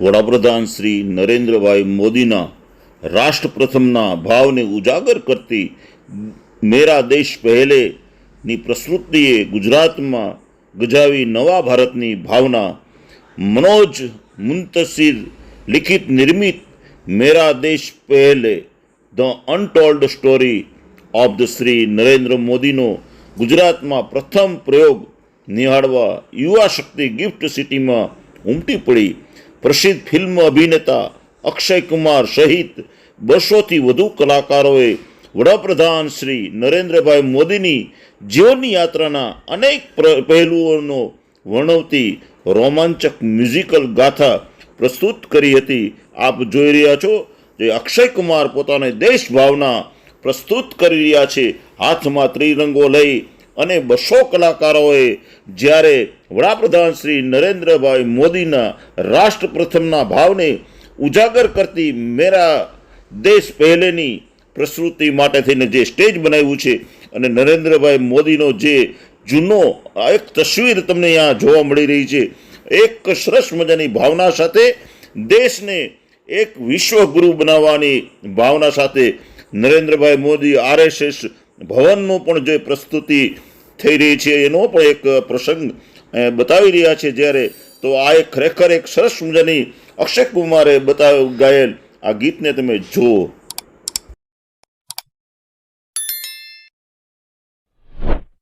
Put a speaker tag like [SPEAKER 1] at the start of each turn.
[SPEAKER 1] વડાપ્રધાન શ્રી નરેન્દ્રભાઈ મોદીના રાષ્ટ્ર પ્રથમના ભાવને ઉજાગર કરતી મેરા દેશ પહેલેની પ્રસ્તુતિએ ગુજરાતમાં ગજાવી નવા ભારતની ભાવના, મનોજ મુંતસિર લિખિત નિર્મિત Mera Desh Pehle, the untold story of the Shri Narendra મોદીનો ગુજરાતમાં પ્રથમ પ્રયોગ નિહાળવા યુવા શક્તિ ગિફ્ટ સિટીમાં ઉમટી પડી. પ્રસિદ્ધ ફિલ્મ અભિનેતા અક્ષય કુમાર સહિત બસોથી વધુ કલાકારોએ વડાપ્રધાન શ્રી નરેન્દ્રભાઈ મોદીની જીવનની યાત્રાના અનેક પહેલુઓનો વર્ણવતી રોમાંચક મ્યુઝિકલ ગાથા પ્રસ્તુત કરી હતી. આપ જોઈ રહ્યા છો જે અક્ષય કુમાર પોતાની દેશ ભાવના પ્રસ્તુત કરી રહ્યા છે. હાથમાં ત્રિરંગો લઈ અને બસો કલાકારોએ જ્યારે વડાપ્રધાન શ્રી નરેન્દ્રભાઈ મોદીના રાષ્ટ્ર પ્રથમના ભાવને ઉજાગર કરતી મેરા દેશ પહેલેની પ્રસ્તુતિ માટે થઈને જે સ્ટેજ બનાવ્યું છે અને નરેન્દ્રભાઈ મોદીનો જે જૂનો એક તસવીર તમને અહીંયા જોવા મળી રહી છે, એક સરસ મજાની ભાવના સાથે દેશને એક વિશ્વગુરુ બનાવવાની ભાવના સાથે નરેન્દ્રભાઈ મોદી, આરએસએસ ભવનનું પણ જે પ્રસ્તુતિ થઈ રહી છે, એનો પણ એક પ્રસંગ બતાવી રહ્યા છે જ્યારે તો આ એક ખરેખર એક સરસ મજાની અક્ષય કુમારે બતાવ, ગાયેલ આ ગીતને તમે જુઓ.